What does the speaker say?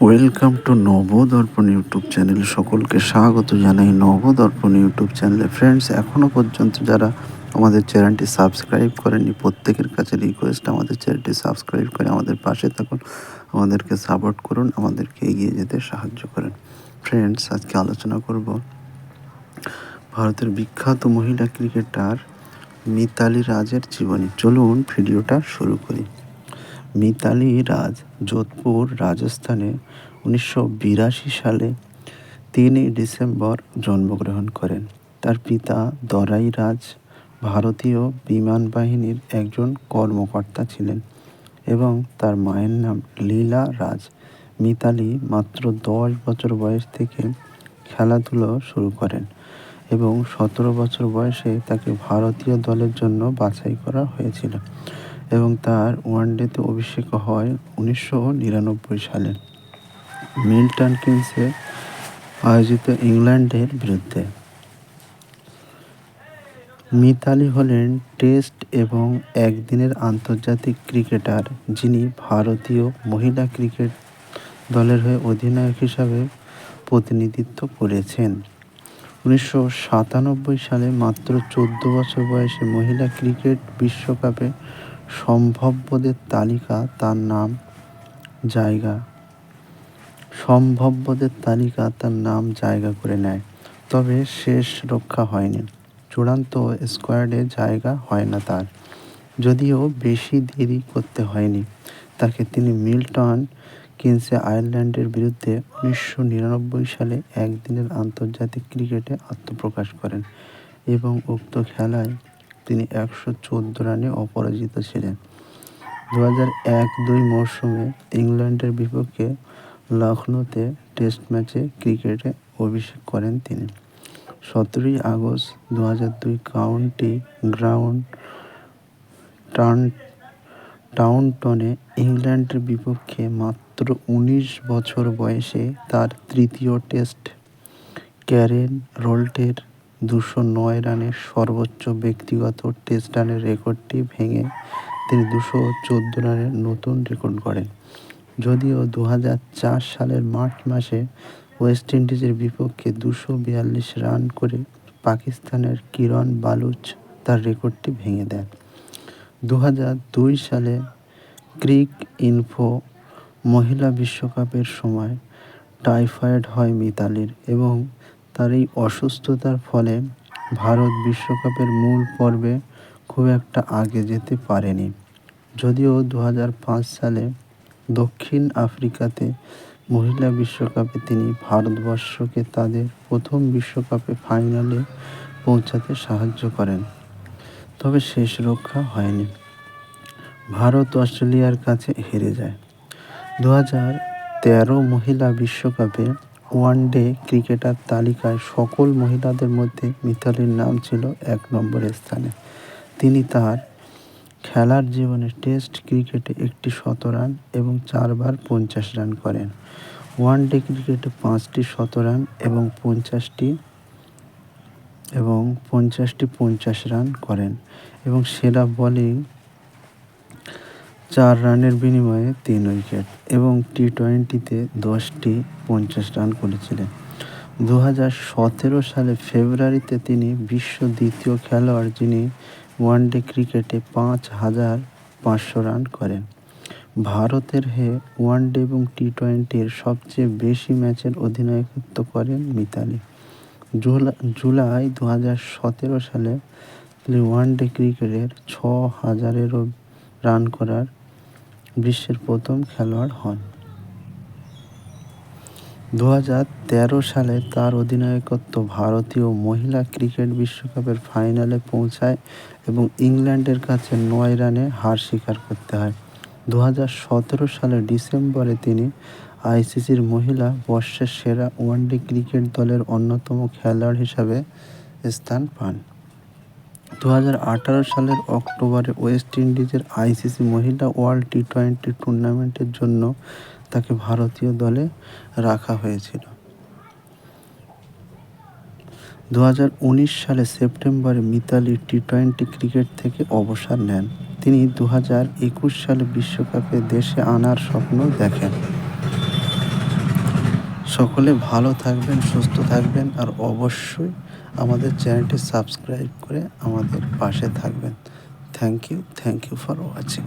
Welcome to Nabadarpan YouTube channel সকলকে স্বাগত জানাই নবদর্পণ ইউটিউব চ্যানেলে ফ্রেন্ডস এখনও পর্যন্ত যারা আমাদের চ্যানেলটি সাবস্ক্রাইব করেনি প্রত্যেকের কাছে রিকোয়েস্ট আমাদের চ্যানেলটি সাবস্ক্রাইব করে আমাদের পাশে থাকুন, আমাদেরকে সাপোর্ট করুন, আমাদেরকে এগিয়ে যেতে সাহায্য করেন। ফ্রেন্ডস আজকে আলোচনা করব ভারতের বিখ্যাত মহিলা ক্রিকেটার মিতালি রাজের জীবনী। চলুন ভিডিওটা শুরু করি। মিতালি রাজ যোধপুর রাজস্থানে উনিশশো বিরাশি সালে তিনই ডিসেম্বর জন্মগ্রহণ করেন। তার পিতা দরাই রাজ ভারতীয় বিমান বাহিনীর একজন কর্মকর্তা ছিলেন এবং তার মায়ের নাম লীলা রাজ। মিতালি মাত্র দশ বছর বয়স থেকে খেলাধুলো শুরু করেন এবং সতেরো বছর বয়সে তাকে ভারতীয় দলের জন্য বাছাই করা হয়েছিল। এবং তার ওয়ানডেতে অভিষেক হয় উনিশশো নিরানব্বই সালে। মিল্টন কিংসে আয়োজিত ইংল্যান্ডের বিরুদ্ধে। মিতালি হলেন টেস্ট এবং একদিনের আন্তর্জাতিক ক্রিকেটার, যিনি ভারতীয় মহিলা ক্রিকেট দলের হয়ে অধিনায়ক হিসাবে প্রতিনিধিত্ব করেছেন। উনিশশো সাতানব্বই সালে মাত্র চোদ্দ বছর বয়সে মহিলা ক্রিকেট বিশ্বকাপে সম্ভাব্যদের তালিকা তার নাম জায়গা। সম্ভাব্যদের তালিকা তার নাম জায়গা করে নেয়, তবে শেষ রক্ষা হয়নি। চূড়ান্ত স্কোয়াডে জায়গা হয় না তার। যদিও বেশি দেরি করতে হয়নি, তাকে তিনি মিল্টন কিংসে আয়ারল্যান্ডের বিরুদ্ধে উনিশশো নিরানব্বই সালে একদিনের আন্তর্জাতিক ক্রিকেটে আত্মপ্রকাশ করেন এবং উক্ত খেলায় তিনি একশো চোদ্দ রানে অপরাজিত ছিলেন। দু হাজার এক দুই মরশুমে ইংল্যান্ডের বিপক্ষে লখনৌতে টেস্ট ম্যাচে ক্রিকেটে অভিষেক করেন তিনি। সতেরোই আগস্ট দু হাজার দুই কাউন্টি গ্রাউন্ড টার্ন টাউনটনে ইংল্যান্ডের বিপক্ষে মাত্র উনিশ বছর বয়সে তার তৃতীয় টেস্ট ক্যারেন রোল্টের দুশো নয় রানের সর্বোচ্চ ব্যক্তিগত টেস্ট রানের রেকর্ডটি ভেঙে তিনি দুশো চোদ্দ রানের নতুন রেকর্ড গড়েন। যদিও দু চার সালের মার্চ মাসে ওয়েস্ট ইন্ডিজের বিপক্ষে দুশো বিয়াল্লিশ রান করে পাকিস্তানের কিরণ বালুচ তার রেকর্ডটি ভেঙে দেন। দু দুই সালে ক্রিক ইনফো মহিলা বিশ্বকাপের সময় টাইফয়েড হয় মিতালির এবং তার এই অসুস্থতার ফলে ভারত বিশ্বকাপের মূল পর্বে খুব একটা আগে যেতে পারেনি। যদিও দু হাজার পাঁচ সালে দক্ষিণ আফ্রিকাতে মহিলা বিশ্বকাপে তিনি ভারতবর্ষকে তাদের প্রথম বিশ্বকাপে ফাইনালে পৌঁছাতে সাহায্য করেন। তবে শেষ রক্ষা হয়নি। ভারত অস্ট্রেলিয়ার কাছে হেরে যায়। দু হাজার তেরো মহিলা বিশ্বকাপে ওয়ানডে ক্রিকেটার তালিকায় সকল মহিলাদের মধ্যে মিতালির নাম ছিল এক নম্বর স্থানে। তিনি তার খেলার জীবনে টেস্ট ক্রিকেটে একটি শতরান এবং চারবার পঞ্চাশ রান করেন। ওয়ানডে ক্রিকেটে পাঁচটি শতরান এবং পঞ্চাশটি এবং পঞ্চাশটি পঞ্চাশ রান করেন এবং সেরা বোলিং চার রানের বিনিময়ে তিন উইকেট এবং টি টোয়েন্টিতে দশটি পঞ্চাশ রান করেছিলেন। দু হাজার সতেরো সালে ফেব্রুয়ারিতে তিনি বিশ্ব দ্বিতীয় খেলোয়াড় যিনি ওয়ানডে ক্রিকেটে পাঁচ হাজার পাঁচশো রান করেন। ভারতের হয়ে ওয়ানডে এবং টি টোয়েন্টির সবচেয়ে বেশি ম্যাচের অধিনায়কত্ব করেন মিতালি। জুলা, জুলাই দু হাজার সতেরো সালে তিনি ওয়ানডে ক্রিকেটের ছ হাজারেরও রান করার বিশ্বের প্রথম খেলোয়াড় হন। দু সালে তার অধিনায়কত্ব ভারতীয় মহিলা ক্রিকেট বিশ্বকাপের ফাইনালে পৌঁছায় এবং ইংল্যান্ডের কাছে নয় রানে হার স্বীকার করতে হয়। দু সালের ডিসেম্বরে তিনি আইসিসির মহিলা বর্ষের সেরা ওয়ানডে ক্রিকেট দলের অন্যতম খেলোয়াড় হিসাবে স্থান পান। দু হাজার আঠারো সালের অক্টোবরে ওয়েস্ট ইন্ডিজের আইসিসি মহিলা ওয়ার্ল্ড টি টোয়েন্টি টুর্নামেন্টের জন্য তাকে ভারতীয় দলে রাখা হয়েছিল। দু হাজার উনিশ সালে সেপ্টেম্বরে মিতালি টি টোয়েন্টি ক্রিকেট থেকে অবসর নেন। তিনি দু হাজার একুশ সালে বিশ্বকাপে দেশে আনার স্বপ্ন দেখেন। সকলে ভালো থাকবেন, সুস্থ থাকবেন আর অবশ্যই আমাদের চ্যানেলটি সাবস্ক্রাইব করে আমাদের পাশে থাকবেন। Thank you thank you for watching